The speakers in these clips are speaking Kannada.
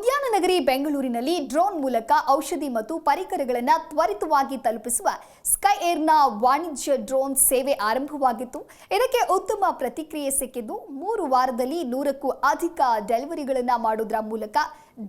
ಉದ್ಯಾನ ನಗರಿ ಬೆಂಗಳೂರಿನಲ್ಲಿ ಡ್ರೋನ್ ಮೂಲಕ ಔಷಧಿ ಮತ್ತು ಪರಿಕರಗಳನ್ನು ತ್ವರಿತವಾಗಿ ತಲುಪಿಸುವ ಸ್ಕೈ ಏರ್ನ ವಾಣಿಜ್ಯ ಡ್ರೋನ್ ಸೇವೆ ಆರಂಭವಾಗಿತ್ತು. ಇದಕ್ಕೆ ಉತ್ತಮ ಪ್ರತಿಕ್ರಿಯೆ ಸಿಕ್ಕಿದ್ದು, ಮೂರು ವಾರದಲ್ಲಿ ನೂರಕ್ಕೂ ಅಧಿಕ ಡೆಲಿವರಿಗಳನ್ನು ಮಾಡೋದ್ರ ಮೂಲಕ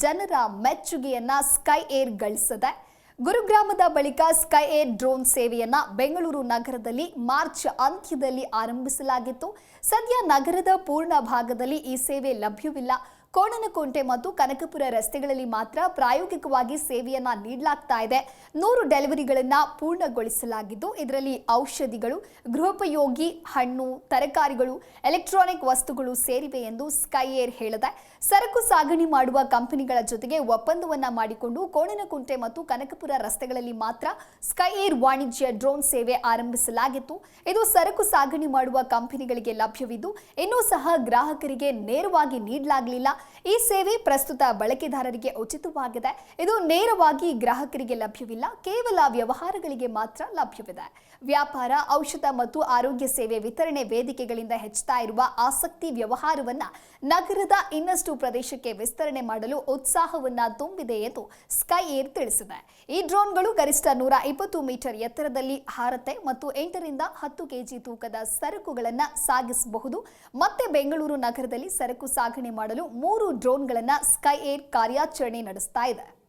ಜನರ ಮೆಚ್ಚುಗೆಯನ್ನ ಸ್ಕೈ ಏರ್ ಗಳಿಸಿದೆ. ಗುರುಗ್ರಾಮದ ಬಳಿಕ ಸ್ಕೈ ಏರ್ ಡ್ರೋನ್ ಸೇವೆಯನ್ನ ಬೆಂಗಳೂರು ನಗರದಲ್ಲಿ ಮಾರ್ಚ್ ಅಂತ್ಯದಲ್ಲಿ ಆರಂಭಿಸಲಾಗಿತ್ತು. ಸದ್ಯ ನಗರದ ಪೂರ್ಣ ಭಾಗದಲ್ಲಿ ಈ ಸೇವೆ ಲಭ್ಯವಿಲ್ಲ. ಕೋಣನಕುಂಟೆ ಮತ್ತು ಕನಕಪುರ ರಸ್ತೆಗಳಲ್ಲಿ ಮಾತ್ರ ಪ್ರಾಯೋಗಿಕವಾಗಿ ಸೇವೆಯನ್ನ ನೀಡಲಾಗ್ತಾ ಇದೆ. ನೂರು ಡೆಲಿವರಿಗಳನ್ನ ಪೂರ್ಣಗೊಳಿಸಲಾಗಿದ್ದು, ಇದರಲ್ಲಿ ಔಷಧಿಗಳು, ಗೃಹೋಪಯೋಗಿ ಹಣ್ಣು, ತರಕಾರಿಗಳು, ಎಲೆಕ್ಟ್ರಾನಿಕ್ ವಸ್ತುಗಳು ಸೇರಿವೆ ಎಂದು ಸ್ಕೈ ಏರ್ ಹೇಳಿದೆ, ಸರಕು ಸಾಗಣೆ ಮಾಡುವ ಕಂಪನಿಗಳ ಜೊತೆಗೆ ಒಪ್ಪಂದವನ್ನ ಮಾಡಿಕೊಂಡು ಕೋಣನಕುಂಟೆ ಮತ್ತು ಕನಕಪುರ ರಸ್ತೆಗಳಲ್ಲಿ ಮಾತ್ರ ಸ್ಕೈ ಏರ್ ವಾಣಿಜ್ಯ ಡ್ರೋನ್ ಸೇವೆ ಆರಂಭಿಸಲಾಗಿತ್ತು. ಇದು ಸರಕು ಸಾಗಣೆ ಮಾಡುವ ಕಂಪನಿಗಳಿಗೆ ಲಭ್ಯವಿದ್ದು, ಇನ್ನೂ ಸಹ ಗ್ರಾಹಕರಿಗೆ ನೇರವಾಗಿ ನೀಡಲಾಗಲಿಲ್ಲ. ಈ ಸೇವೆ ಪ್ರಸ್ತುತ ಬಳಕೆದಾರರಿಗೆ ಉಚಿತವಾಗಿದೆ. ಇದು ನೇರವಾಗಿ ಗ್ರಾಹಕರಿಗೆ ಲಭ್ಯವಿಲ್ಲ, ಕೇವಲ ವ್ಯವಹಾರಗಳಿಗೆ ಮಾತ್ರ ಲಭ್ಯವಿದೆ. ವ್ಯಾಪಾರ, ಔಷಧ ಮತ್ತು ಆರೋಗ್ಯ ಸೇವೆ ವಿತರಣೆ ವೇದಿಕೆಗಳಿಂದ ಹೆಚ್ಚುತ್ತಾ ಇರುವ ಆಸಕ್ತಿ ವ್ಯವಹಾರವನ್ನ ನಗರದ ಇನ್ನಷ್ಟು ಪ್ರದೇಶಕ್ಕೆ ವಿಸ್ತರಣೆ ಮಾಡಲು ಉತ್ಸಾಹವನ್ನ ತುಂಬಿದೆ ಎಂದು ಸ್ಕೈ ಏರ್ ತಿಳಿಸಿದೆ. ಈ ಡ್ರೋನ್ಗಳು ಗರಿಷ್ಠ ನೂರ ಇಪ್ಪತ್ತು ಮೀಟರ್ ಎತ್ತರದಲ್ಲಿ ಹಾರತೆ ಮತ್ತು ಎಂಟರಿಂದ ಹತ್ತು ಕೆಜಿ ತೂಕದ ಸರಕುಗಳನ್ನು ಸಾಗಿಸಬಹುದು. ಮತ್ತೆ ಬೆಂಗಳೂರು ನಗರದಲ್ಲಿ ಸರಕು ಸಾಗಣೆ ಮಾಡಲು ಮೂರು ಡ್ರೋನ್ಗಳನ್ನು ಸ್ಕೈ ಏರ್ ಕಾರ್ಯಾಚರಣೆ ನಡೆಸ್ತಾ ಇದೆ.